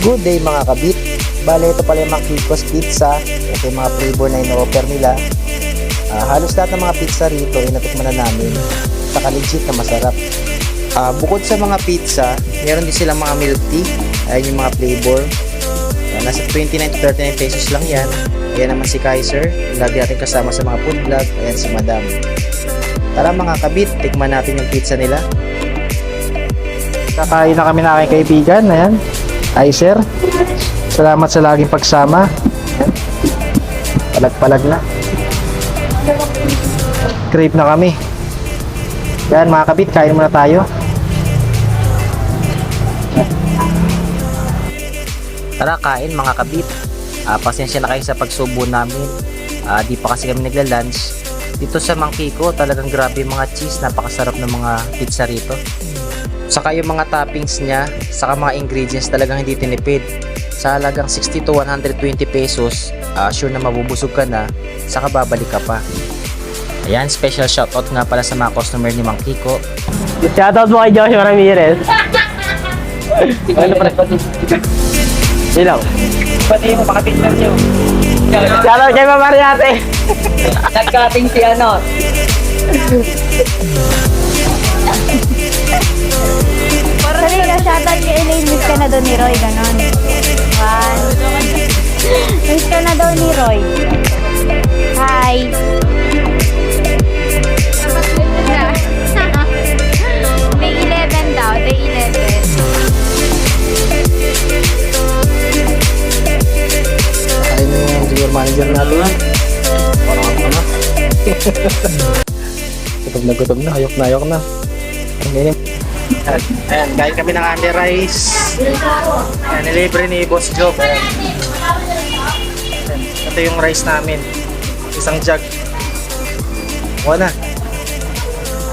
Good day mga kabit. Bale, ito pala yung mga Kikos Pizza. Ito yung mga flavor na in-offer nila. Ah, halos lahat ng mga pizza rito ay natikman na namin. Saka legit na masarap. Ah, bukod sa mga pizza, meron din silang mga milk tea. Ayan yung mga flavor. Ah, nasa 29 to 39 pesos lang yan. Ayan naman si Kaiser. Lagi natin kasama sa mga food vlog. Ayan si Madam. Tara mga kabit, tikman natin yung pizza nila. Kakain na kami na aking kaibigan. Ayan. Kaiser. Salamat sa laging pagsama. Palag-palag na. Crave na kami. Yan mga kabit, kain muna tayo. Tara, kain mga kabit. Ah, pasensya na kayo sa pagsubo namin. Ah, di pa kasi kami nagla-lunch. Dito sa Mangkiko, talagang grabe mga cheese. Napakasarap ng mga pizza rito. Saka yung mga toppings niya, saka mga ingredients talagang hindi tinipid. Sa halagang 60 to 120 pesos, ah, sure na mabubusog ka na, saka babalik ka pa. Ayan, special shoutout nga pala sa mga customer ni Mang Kiko. Shoutout mo kay Joshua Ramirez. ano pa Ilaw. Pati mo, pakapicture nyo. Shoutout kay Mama Mariate. Nag-cutting si ano. Shoutout kay Elaine. Miss ka na daw ni Roy, ganon. One. Miss ka na daw ni Roy. Hi. Day 11 daw, day 11. Ayun na yung junior manager natin yan. Parang ako na. gutom na gutom na, ayok na ayok na. Ang ganyan. Ayan, ayan, kami ng under rice. Ayan, nilibre ni Boss Job. Ayan. Ayan, ito yung rice namin. Isang jug. Kuha na.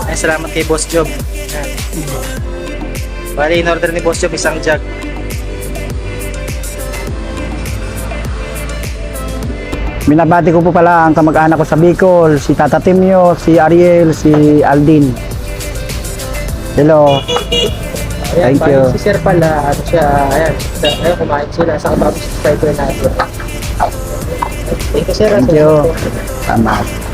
Ayan, salamat kay Boss Job. Ayan. Bali, in order ni Boss Job isang jug. Binabati ko po pala ang kamag-anak ko sa Bicol, si Tata Timio, si Ariel, si Aldin. Hello. Ayan, Thank you. Si Sir pala, ano siya, ayan, sa, ayan, kumain sila sa kababis subscriber natin. Thank you, Sir. Thank you. Salamat.